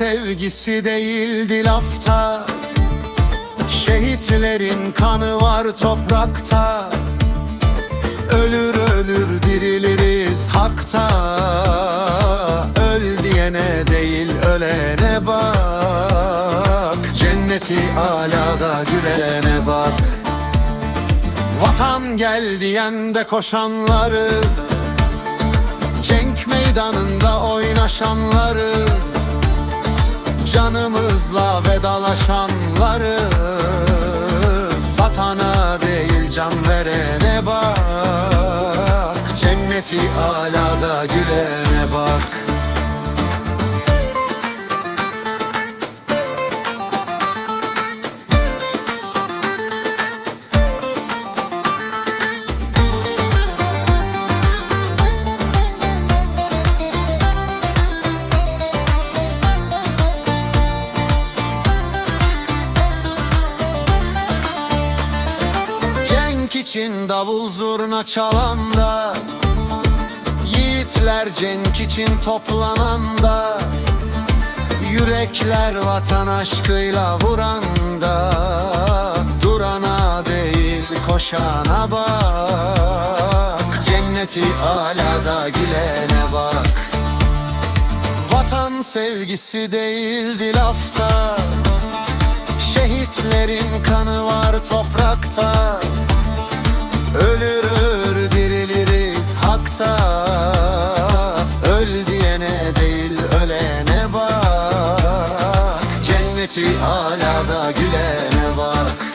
sevgisi değildi lafta. Şehitlerin kanı var toprakta. Ölür ölür diriliriz hakta. Öl diyene değil ölene bak. Cenneti alada gülene bak. Vatan gel diyen de koşanlarız. Cenk meydanında oynaşanlarız Canımızla vedalaşanlarız Satana değil can verene bak. Cenneti alada gülene Cenk için davul zurna çalanda Yiğitler cenk için toplananda Yürekler vatan aşkıyla vuranda Durana değil koşana bak. Cenneti alada gülene bak. Vatan sevgisi değildi lafta Şehitlerin kanı var toprakta Cenneti alada gülene bak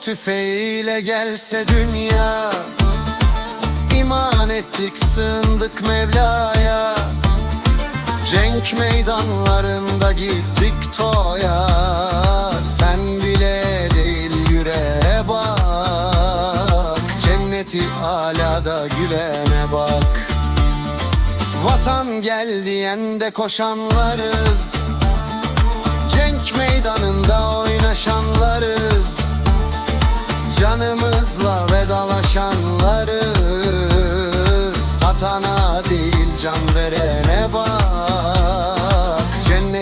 tüfeğiyle gelse dünya İman ettik sığındık Mevla'ya. Cenk meydanlarında gittik toya. Sen bile değil yüreğe bak. Cenneti alada gülene bak. Vatan gel diyen de koşanlarız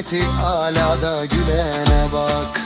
Cenneti alada gülene bak